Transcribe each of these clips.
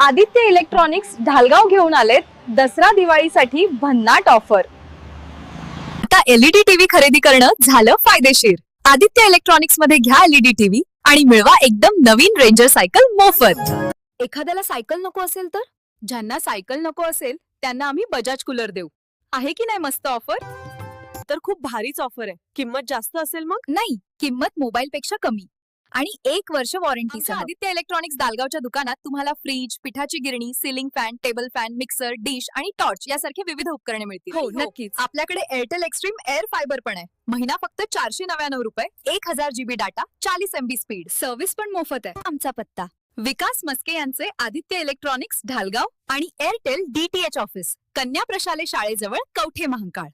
Aditya electronics Dhalgaon घेऊन आलेत दसरा दिवाळीसाठी भन्नाट ऑफर. आता एलईडी टीव्ही खरेदी करणं झालं फायदेशीर. आदित्य इलेक्ट्रॉनिक्समध्ये घ्या एलईडी टीव्ही आणि मिळवा एकदम नवीन रेंजर सायकल मोफत. एखाद्याला सायकल नको असेल तर? ज्यांना सायकल नको असेल त्यांना आम्ही बजाज कूलर देऊ. आहे की नाही मस्त ऑफर? तर खूप भारीच ऑफर आहे. किंमत जास्त असेल मग? नाही किंमत मोबाईल पेक्षा कमी. आणि एक वर्ष वॉरंटी आदित्य इलेक्ट्रॉनिक्स दालगावच्या दुकानात तुम्हाला फ्रीज पिठाची गिरणी ceiling fan table fan mixer dish आणि टॉर्च यासारखे विविध उपकरणे मिळतील. हो नक्कीच. आपल्याकडे एअरटेल एक्स्ट्रीम एअर फायबर पण आहे. महिना फक्त चारशे नव्याण्णव रुपये एक हजार जीबी डाटा चाळीस एमबी स्पीड सर्व्हिस पण मोफत आहे. आमचा पत्ता. विकास मस्के यांचे आदित्य इलेक्ट्रॉनिक्स ढालगाव आणि एअरटेल डीटीएच ऑफिस कन्या प्रशाले शाळेजवळ कवठे महांकाळ.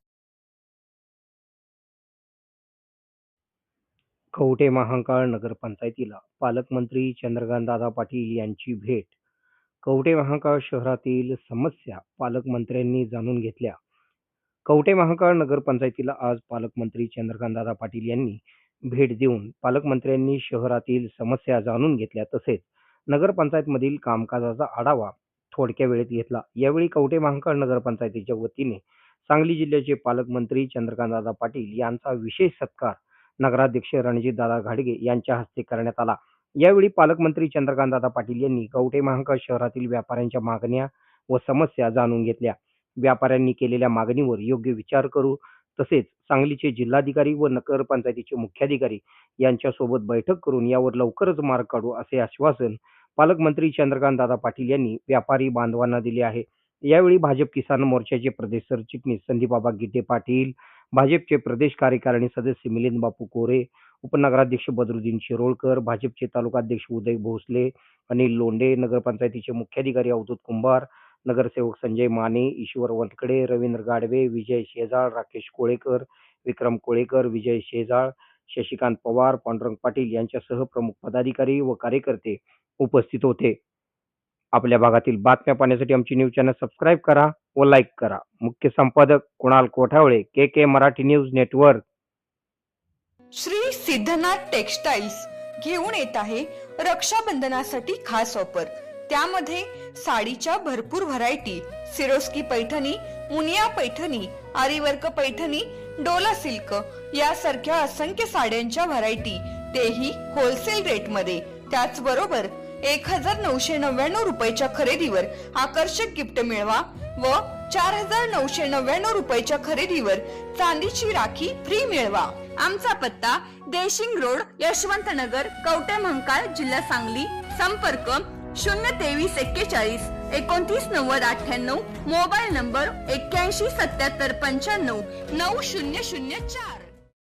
कवठे महांकाळ नगरपंचायतीला पालकमंत्री चंद्रकांतदादा पाटील यांची भेट. कवठे महांकाळ शहरातील समस्या पालकमंत्र्यांनी जाणून घेतल्या. कवठे महांकाळ नगरपंचायतीला आज पालकमंत्री चंद्रकांतदादा पाटील यांनी भेट देऊन पालकमंत्र्यांनी शहरातील समस्या जाणून घेतल्या. तसेच नगरपंचायतमधील कामकाजाचा आढावा थोडक्या वेळेत घेतला. यावेळी कवठे महांकाळ नगरपंचायतीच्या वतीने सांगली जिल्ह्याचे पालकमंत्री चंद्रकांतदादा पाटील यांचा विशेष सत्कार नगराध्यक्ष रणजितदादा घाडगे यांच्या हस्ते करण्यात आला. यावेळी पालकमंत्री चंद्रकांतदादा पाटील यांनी कवठे महांकाळ शहरातील व्यापाऱ्यांच्या मागण्या व समस्या जाणून घेतल्या. व्यापाऱ्यांनी केलेल्या मागणीवर योग्य विचार करू तसेच सांगलीचे जिल्हाधिकारी व नगरपंचायतीचे मुख्याधिकारी यांच्यासोबत बैठक करून यावर लवकरच मार्ग काढू असे आश्वासन पालकमंत्री चंद्रकांतदादा पाटील यांनी व्यापारी बांधवांना दिले आहे. यावेळी भाजप किसान मोर्चाचे प्रदेश सरचिटणीस संदीपबाबा गिड्डे पाटील भाजपचे प्रदेश कार्यकारिणी सदस्य मिलिंद बापू कोरे उपनगराध्यक्ष बदरुद्दीन शिरोळकर भाजपचे तालुकाध्यक्ष उदय भोसले अनिल लोंढे नगरपंचायतीचे मुख्याधिकारी अवधूत कुंभार नगरसेवक संजय माने ईश्वर वनकडे रवींद्र गाडवे विजय शेजाळ राकेश कोळेकर विक्रम कोळेकर विजय शेजाळ शशिकांत पवार पांडुरंग पाटील यांच्यासह प्रमुख पदाधिकारी व कार्यकर्ते उपस्थित होते. आपल्या भागातील बातम्या पाहण्यासाठी आमची न्यूज चॅनल सबस्क्राईब करा व लाईक करा. मुख्य संपादक Kunal Kothawale K K Marathi news network. Shri Siddhanath textiles घेऊन येत आहे रक्षाबंधनासाठी खास ऑफर. त्यामध्ये साडीच्या भरपूर variety Swarovski Paithani Muniya Paithani aari work Paithani Dola silk यासारख्या असंख्य साड्यांच्या व्हरायटी तेही होलसेल रेटमध्ये. त्याचबरोबर एक हजार नऊशे नव्याण्णव रुपयाच्या खरेदीवर आकर्षक गिफ्ट मिळवा व चार हजार नऊशे नव्याण्णव रुपयाच्या खरेदीवर चांदीची राखी फ्री मिळवा. आमचा पत्ता देशिंग रोड यशवंत नगर कवटे महंकाळ जिल्हा सांगली. संपर्क शून्य तेवीस एक्केचाळीस एकोणतीस नव्वद अठ्ठ्याण्णव. मोबाईल नंबर एक्क्याऐंशी सत्याहत्तर पंच्याण्णव नऊ शून्य शून्य चार.